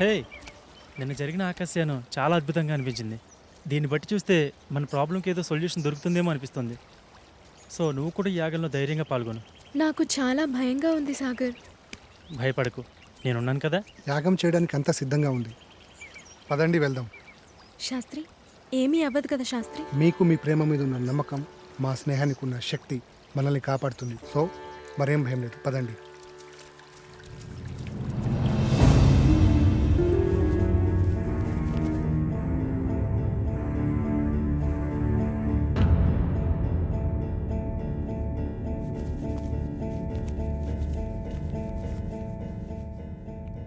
హే నిన్న జరిగిన ఆకాశయానం చాలా అద్భుతంగా అనిపించింది. దీన్ని బట్టి చూస్తే మన ప్రాబ్లంకి ఏదో సొల్యూషన్ దొరుకుతుందేమో అనిపిస్తుంది. సో నువ్వు కూడా ఈ యాగంలో ధైర్యంగా పాల్గొను. నాకు చాలా భయంగా ఉంది సాగర్. భయపడకు. నేనున్నాను కదా? యాగం చేయడానికి అంతా సిద్ధంగా ఉంది. పదండి వెళ్దాం. శాస్త్రి ఏమీ అవ్వదు కదా శాస్త్రి? మీకు మీ ప్రేమ మీద ఉన్న నమ్మకం మా స్నేహానికి ఉన్న శక్తి మనల్ని కాపాడుతుంది. సో మరేం భయం లేదు. పదండి.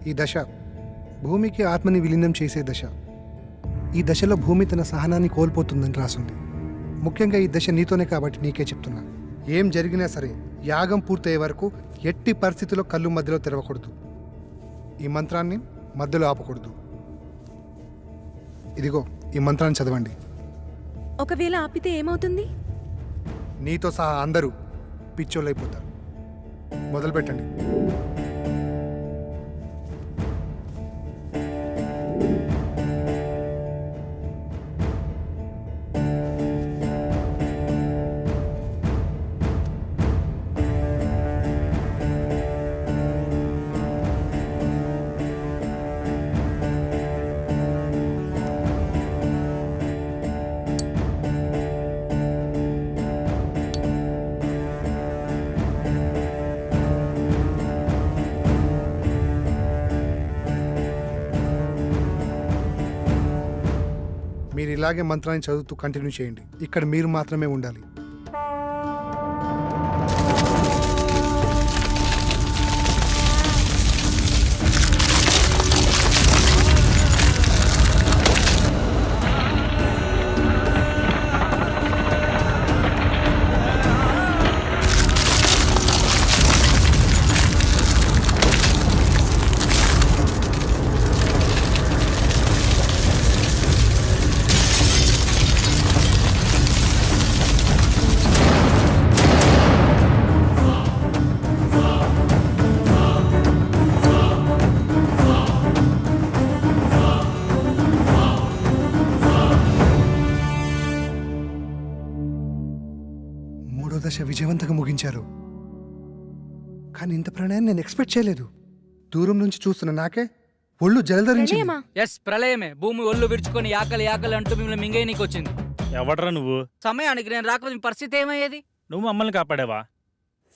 ఈ దశ భూమికి ఆత్మని విలీనం చేసే దశ. ఈ దశలో భూమి తన సహనాన్ని కోల్పోతుందని రాసుంది. ముఖ్యంగా ఈ దశ నీతోనే కాబట్టి నీకే చెప్తున్నా. ఏం జరిగినా సరే యాగం పూర్తయ్యే వరకు ఎట్టి పరిస్థితుల్లో కళ్ళు మధ్యలో తెరవకూడదు. ఈ మంత్రాన్ని మధ్యలో ఆపకూడదు. ఇదిగో ఈ మంత్రాన్ని చదవండి. ఒకవేళ ఆపితే ఏమవుతుంది? నీతో సహా అందరూ పిచ్చోళ్ళైపోతారు. మొదలు మీరు ఇలాగే మంత్రాన్ని చదువుతూ కంటిన్యూ చేయండి. ఇక్కడ మీరు మాత్రమే ఉండాలి. దశ విజయవంతంగా ముగించారు. కానీ ఇంత ప్రణయాన్ని నేను ఎక్స్పెక్ట్ చేయలేదు. దూరం నుంచి చూస్తున్న నాకే ఒళ్ళు ప్రణయమా? ఎస్ ప్రళయమే. భూమి ఒళ్ళు విరుచుకొని ఆకలి ఆకలి అంటూ మిమ్మల్ని మింగేయనీకి వచ్చింది ఎవడరా నువ్వు? సమయానికి నేను రాకపోతే మీ పరిస్థితి ఏమయ్యేది? నువ్వు మమ్మల్ని కాపాడావా?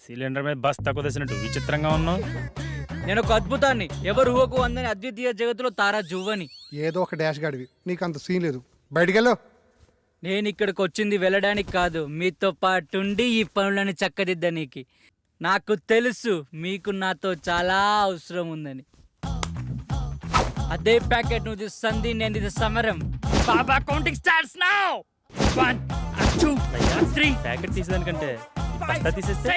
సిలిండర్ మీద బస్ తక్కువ తెసినట్టు విచిత్రంగా ఉన్నావు. నేను ఒక అద్భుతాన్ని. ఎవరు ఊహకు అందని అద్వితీయ జగత్తులో తారా జువ్వని. ఏదో ఒక డాష్ గాడివి. నీకు అంత సీన్ లేదు. బయటికెళ్ళు. నేను ఇక్కడికి వచ్చింది వెళ్ళడానికి కాదు. మీతో పాటుండి ఈ పనులను చక్కదిద్దనీకి. నాకు తెలుసు మీకు నాతో చాలా అవసరం ఉందని అదే ప్యాకెట్ నువ్వు సంధి నేను ఇది సమరం. బాబా counting starts now one two three packet తీసేదానికంటే బస్తా తీసేస్తే?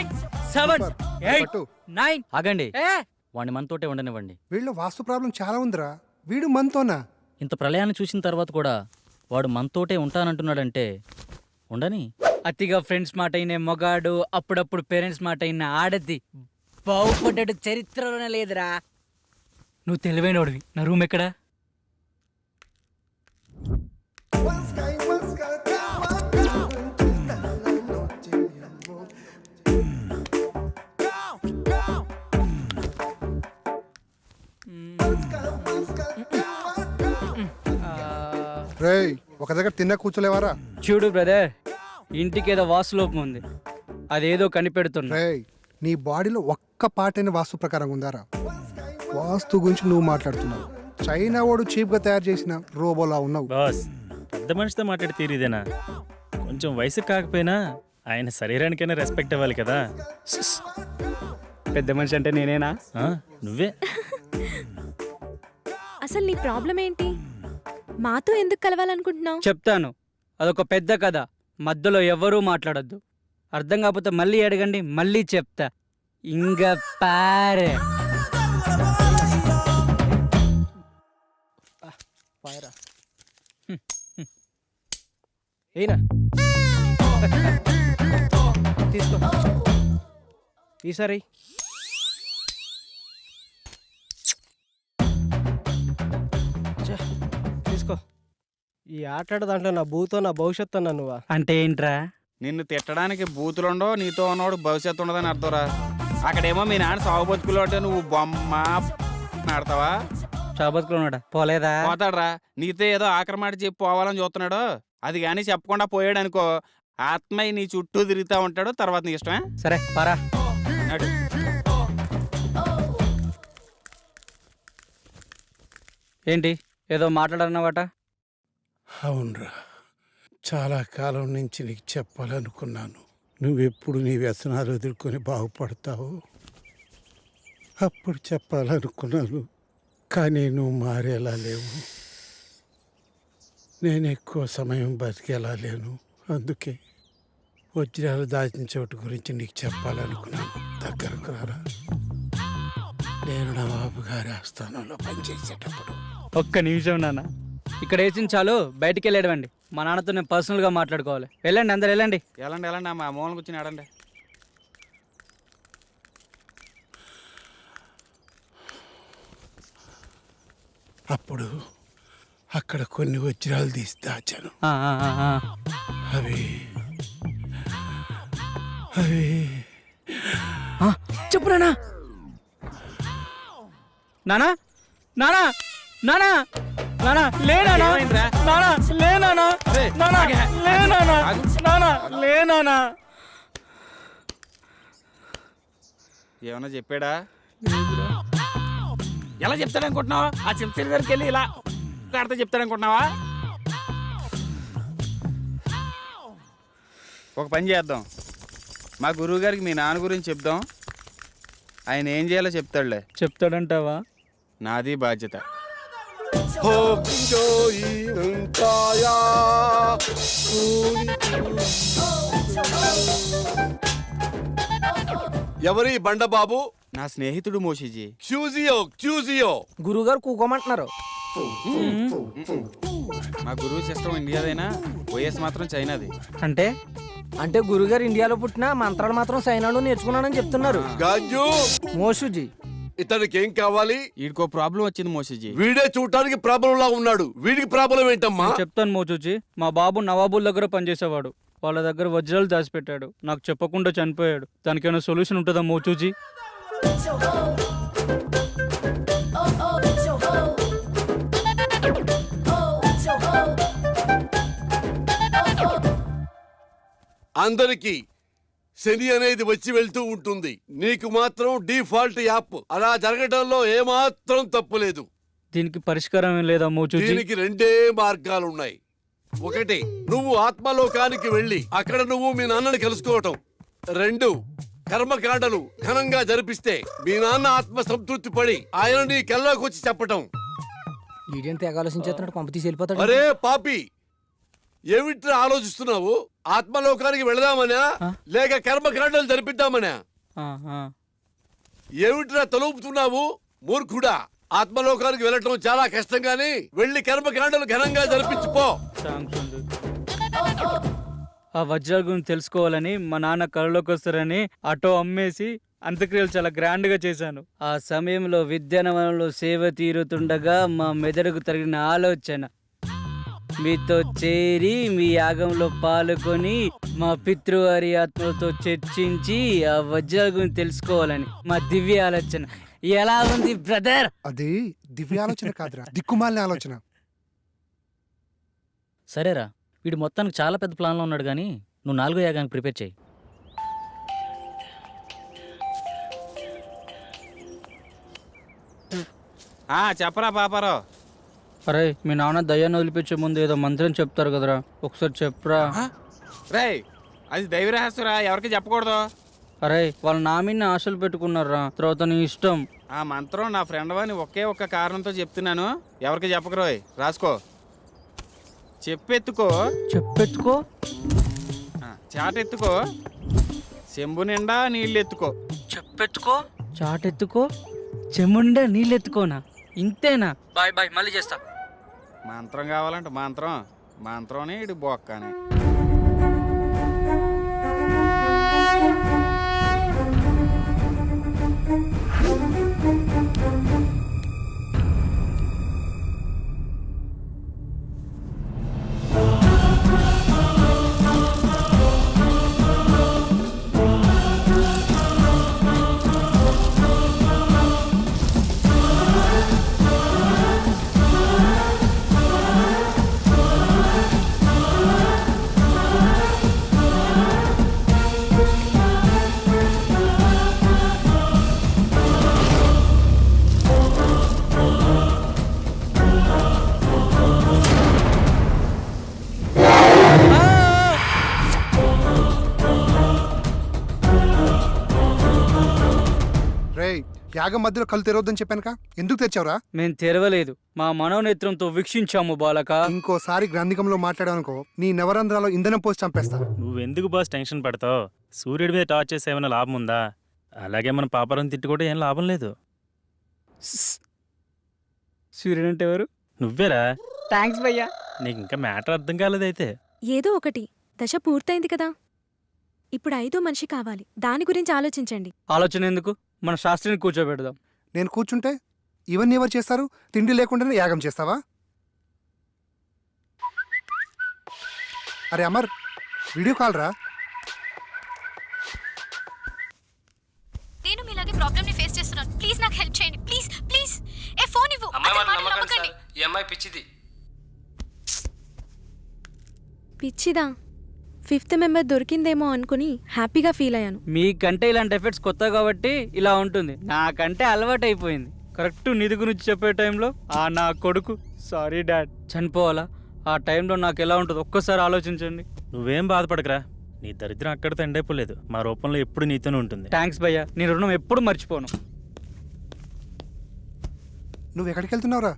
Seven eight. నైన్ ఆగండి. ఏ? వాడిని మనతోటే ఉండనివ్వండి. వీళ్ళు వాస్తు ప్రాబ్లం చాలా ఉందిరా. వీడు మనతోనా? ఇంత ప్రళయాన్ని చూసిన తర్వాత కూడా వాడు మనతోటే ఉంటానంటున్నాడంటే ఉండని? అతిగా ఫ్రెండ్స్ మాట అయిన మొగాడు అప్పుడప్పుడు పేరెంట్స్ మాట అయిన ఆడది బాగుపడ్డాడు చరిత్రలోనే లేదురా. నువ్వు తెలివైనోడివి. నా రూమ్ ఎక్కడా? రేయ్ ఒక దగ్గర తిన్న కూర్చోలేవారా? చూడు బ్రదర్ ఇంటికి ఏదో వాసులోపం ఉంది. అదేదో కనిపెడుతున్నా. రేయ్ నీ బాడీలో ఒక్క పాటైన వాస్తు ప్రకారం ఉందారా? వాస్తు గురించి నువ్వు మాట్లాడుతున్నావు. చైనా వాడు చీప్గా తయారు చేసిన రోబోలా ఉన్నావు. బాస్ పెద్ద మనిషితో మాట్లాడి తీరిదేనా కొంచెం వయసు కాకపోయినా ఆయన శరీరానికైనా రెస్పెక్ట్ ఇవ్వాలి కదా. పెద్ద మనిషి అంటే నేనేనా? ఆ, నువ్వే. అసలు నీ ప్రాబ్లం ఏంటి మాతో ఎందుకు కలవాలనుకుంటున్నావు? చెప్తాను. అదొక పెద్ద కథ. మధ్యలో ఎవరూ మాట్లాడొద్దు. అర్థం కాకపోతే మళ్ళీ అడగండి మళ్ళీ చెప్తా. ఇంగ పారే. ఏనా తీసుకో. ఈసారి ఈ ఆటాడ దాంట్లో నా భూతో నా భవిష్యత్తు అన్నా నువ్వా? అంటే ఏంట్రా? నిన్ను తిట్టడానికి బూతులుండో నీతో ఉన్నవాడు భవిష్యత్తు ఉండదని అర్థంరా. అక్కడేమో మీ నాన్న సాగు బతుకులు అంటే నువ్వు బొమ్మ ఆడతావా చాబతుకున్నాడా పోలేదా? పోతాడ్రా. నీతో ఏదో ఆక్రమాట చెప్పి పోవాలని చూస్తున్నాడు. అది కానీ చెప్పకుండా పోయాడు అనుకో ఆత్మయ్య నీ చుట్టూ తిరుగుతా ఉంటాడు. తర్వాత నీ ఇష్టమే? సరే పరా. నడు. ఏంటి? ఏదో మాట్లాడన్నవాట అవునరా. చాలా కాలం నుంచి నీకు చెప్పాలనుకున్నాను. నువ్వెప్పుడు నీ వ్యసనాలు ఎదుర్కొని బాగుపడతావు అప్పుడు చెప్పాలనుకున్నాను. కానీ నువ్వు మారేలా లేవు. నేను ఎక్కువ సమయం బతికేలా లేను. అందుకే వజ్రాలు దాచిన చోటు గురించి నీకు చెప్పాలనుకున్నాను. దగ్గరకు రారా. నేను నవాబు గారి ఆస్థానంలో పనిచేసేటప్పుడు. ఒక్క నిమిషం నాన్న. ఇక్కడ వేసిన చాలు? బయటికి వెళ్ళేడవండి మా నాన్నతో నేను పర్సనల్గా మాట్లాడుకోవాలి. వెళ్ళండి అందరు వెళ్ళండి. ఎలాండి ఎలాండి మా మూలం కూర్చుని ఆడండి. అప్పుడు అక్కడ కొన్ని వజ్రాలు తీసి దాచాను. ఆ, ఆ, ఆ, ఆ. అవి అవి. ఆ, చెప్పు నానా నానా నానా నానా నానా లే నానా ఏమైందిరా? నానా లే నానా అరే, నానా ఆగే. లే నానా ఆగు. నానా లే నానా ఏమన్నా చెప్పాడా? ఎలా చెప్తాడనుకుంటున్నావా? ఆ చెప్తే దగ్గరికి వెళ్ళి ఇలా ఆడితే చెప్తాడనుకుంటున్నావా? ఒక పని చేద్దాం. మా గురువు గారికి మీ నాన్న గురించి చెప్దాం. ఆయన ఏం చేయాలో చెప్తాడులే. చెప్తాడంటావా? నాది బాధ్యత. ఎవరి బండబాబు? నా స్నేహితుడు మోషిజీ. క్యూజియో క్యూజియో గురుగారు కూకోమంటున్నారు. మా గురువు సిస్టమ్ ఇండియాదైనా? వైఎస్ మాత్రం చైనాది. అంటే? అంటే గురుగారు ఇండియాలో పుట్టిన మంత్రాలు మాత్రం సైనాలో నేర్చుకున్నానని చెప్తున్నారు. గాంజు. మోషుజీ. ఇతనికి ఏం కావాలి? వీడికో ప్రాబ్లం వచ్చింది మోషిజీ వీడే చూడటానికి ప్రాబ్లం లా ఉన్నాడు. వీడికి ప్రాబ్లం ఏంటమ్మా? చెప్తాను మోచూచి మా బాబు నవాబుల్ దగ్గర పనిచేసేవాడు. వాళ్ళ దగ్గర వజ్రాలు దాచిపెట్టాడు. నాకు చెప్పకుండా చనిపోయాడు. దానికి ఏమైనా సొల్యూషన్ ఉంటుందా మోచూచి అందరికి శని అనేది వచ్చి వెళ్తూ ఉంటుంది. నీకు మాత్రం డిఫాల్ట్ యాప్. అలా జరగడంలో ఏమాత్రం తప్పులేదు దీనికి పరిష్కారం ఏం లేదా దీనికి రెండే మార్గాలున్నాయి. ఒకటి నువ్వు ఆత్మలోకానికి వెళ్ళి అక్కడ నువ్వు మీ నాన్నని కలుసుకోవటం. రెండు కర్మకాండలు ఘనంగా జరిపిస్తే మీ నాన్న ఆత్మ సంతృప్తి పడి ఆయన నీ కల్లోకి వచ్చి చెప్పటం ఆలోచించేస్తున్నాడు? పంప తీసి వెళ్ళిపోతాడు. అరే పాపి ఏమిట్రా ఆలోచిస్తున్నావు ఆత్మలోకానికి వెళదామనా ఆ? లేక కర్మకాండలు జరిపిద్దామనా ఆ, ఆ. ఏమిట్రా తలుపుతున్నావు మూర్ఖుడా ఆత్మలోకానికి వెళ్ళటం చాలా కష్టం గాని వెళ్ళి కర్మకాండలు ఘనంగా జరిపించుకో. ఆ వజ్రాల గురించి తెలుసుకోవాలని మా నాన్న కళ్ళలోకి వస్తారని ఆటో అమ్మేసి అంత్యక్రియలు చాలా గ్రాండ్గా చేశాను ఆ సమయంలో విద్యానవనంలో సేవ తీరుతుండగా మా మెదడుకు తగిన ఆలోచన మీతో చేరి మీ యాగంలో పాల్గొని మా పితృవారి ఆత్మలతో చర్చించి ఆ వజ్రాల గురించి తెలుసుకోవాలని. మా దివ్య ఆలోచన ఎలా ఉంది బ్రదర్? అది దివ్యాలోచన కాదురా దిక్కుమాలిన ఆలోచన. సరేరా వీడు మొత్తానికి చాలా పెద్ద ప్లాన్లో ఉన్నాడు కానీ నువ్వు నాలుగో యాగానికి ప్రిపేర్ చేయి. ఆ చెప్పరా పాపారావు. అరే మీ నాన్న దయ్యాన్ని వదిలిపించే ముందు ఏదో మంత్రం చెప్తారు కదరా. ఒకసారి చెప్పరా. రేయ్ అది దైవ రహస్యరా? ఎవరికి చెప్పకూడదు? అరే వాళ్ళ నా మీద ఆశలు పెట్టుకున్నారా తర్వాత నీ ఇష్టం. ఆ మంత్రం నా ఫ్రెండ్ అని ఒకే ఒక్క కారణంతో చెప్తున్నాను. ఎవరికి చెప్పకరోయ్ రాసుకో. చెప్పెత్తుకో. చెప్పెత్తుకో? ఆ, చాటెత్తుకో. చెంబు నిండా నీళ్ళు ఎత్తుకో చెప్పెత్తుకో? చాటెత్తుకో? చెముండా నీళ్ళెత్తుకోనా? ఇంతేనా? బాయ్ బాయ్ మళ్ళీ చేస్తా. మంత్రం కావాలంటే మంత్రం. మంత్రం ఇటు బొక్కని యాగం మధ్యలో కళ్ళు తెరవద్దని చెప్పానుక? ఎందుకు తెచ్చావురా మేం తెరవలేదు. మా మనోనేత్రంతో వీక్షించాము బాలక. ఇంకోసారి గ్రంథికంలో మాట్లాడానుకో నీ నవరంధ్రాలో ఇంధనం పోసి చంపేస్తా. నువ్వెందుకు బాస్ టెన్షన్ పడతావు? సూర్యుడి మీద టార్చ్ చేస్తే ఏమైనా లాభం ఉందా? అలాగే మన పాపరం తిట్టి కూడా ఏం లాభం లేదు. సూర్యుడు అంటే ఎవరు? నువ్వేరా? థ్యాంక్స్ భయ్యా. నీకు ఇంకా మ్యాటర్ అర్థం కాలేదైతే. ఏదో ఒకటి. దశ పూర్తయింది కదా. ఇప్పుడు ఐదో మనిషి కావాలి. దాని గురించి ఆలోచించండి. ఆలోచన ఎందుకు? మన శాస్త్రిని కూర్చోబెడదాం. నేను కూర్చుంటే ఇవన్నీ ఎవరు చేస్తారు? తిండి లేకుండానే యాగం చేస్తావా? అరే అమర్ వీడియో కాల్ రా. నేను మీలాగే ప్రాబ్లమ్ని ఫేస్ చేస్తున్నాను. ప్లీజ్ నాకు హెల్ప్ చేయండి. ప్లీజ్ ప్లీజ్ ఏ ఫోన్ ఇవ్వు. అతని మాటలు నమ్మకండి. ఈ అమ్మాయి పిచ్చిది. పిచ్చిదా? ఫిఫ్త్ మెంబర్ దొరికిందేమో అనుకుని హ్యాపీగా ఫీల్ అయ్యాను. మీకంటే ఇలాంటి ఎఫెక్ట్స్ కొత్త కాబట్టి ఇలా ఉంటుంది. నాకంటే అలవాటు అయిపోయింది కరెక్ట్ నిధి గురించి చెప్పే టైంలో ఆ నా కొడుకు సారీ డాడ్. చనిపోవాలా? ఆ టైంలో నాకు ఎలా ఉంటుంది ఒక్కసారి ఆలోచించండి. నువ్వేం బాధపడకరా. నీ దరిద్రం అక్కడితో ఎండైపోలేదు మా రూపంలో ఎప్పుడు నీతోనే ఉంటుంది. థ్యాంక్స్ భయ్యా. నీ రుణం ఎప్పుడు మర్చిపోను. నువ్వు ఎక్కడికి వెళ్తున్నావురా?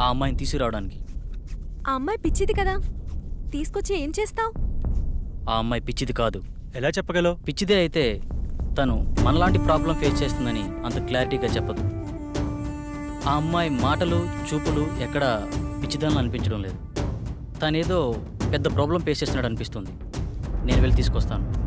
ఆ అమ్మాయిని తీసుకురావడానికి. ఆ అమ్మాయి పిచ్చిది కదా. తీసుకొచ్చి ఏం చేస్తావు? ఆ అమ్మాయి పిచ్చిది కాదు. ఎలా చెప్పగలవు? పిచ్చిదే అయితే తను మనలాంటి ప్రాబ్లం ఫేస్ చేస్తుందని అంత క్లారిటీగా చెప్పదు. ఆ అమ్మాయి మాటలు చూపులు ఎక్కడ పిచ్చిదని అనిపించడం లేదు. తనేదో పెద్ద ప్రాబ్లం ఫేస్ చేస్తున్నాడు అనిపిస్తుంది. నేను వెళ్ళి తీసుకొస్తాను.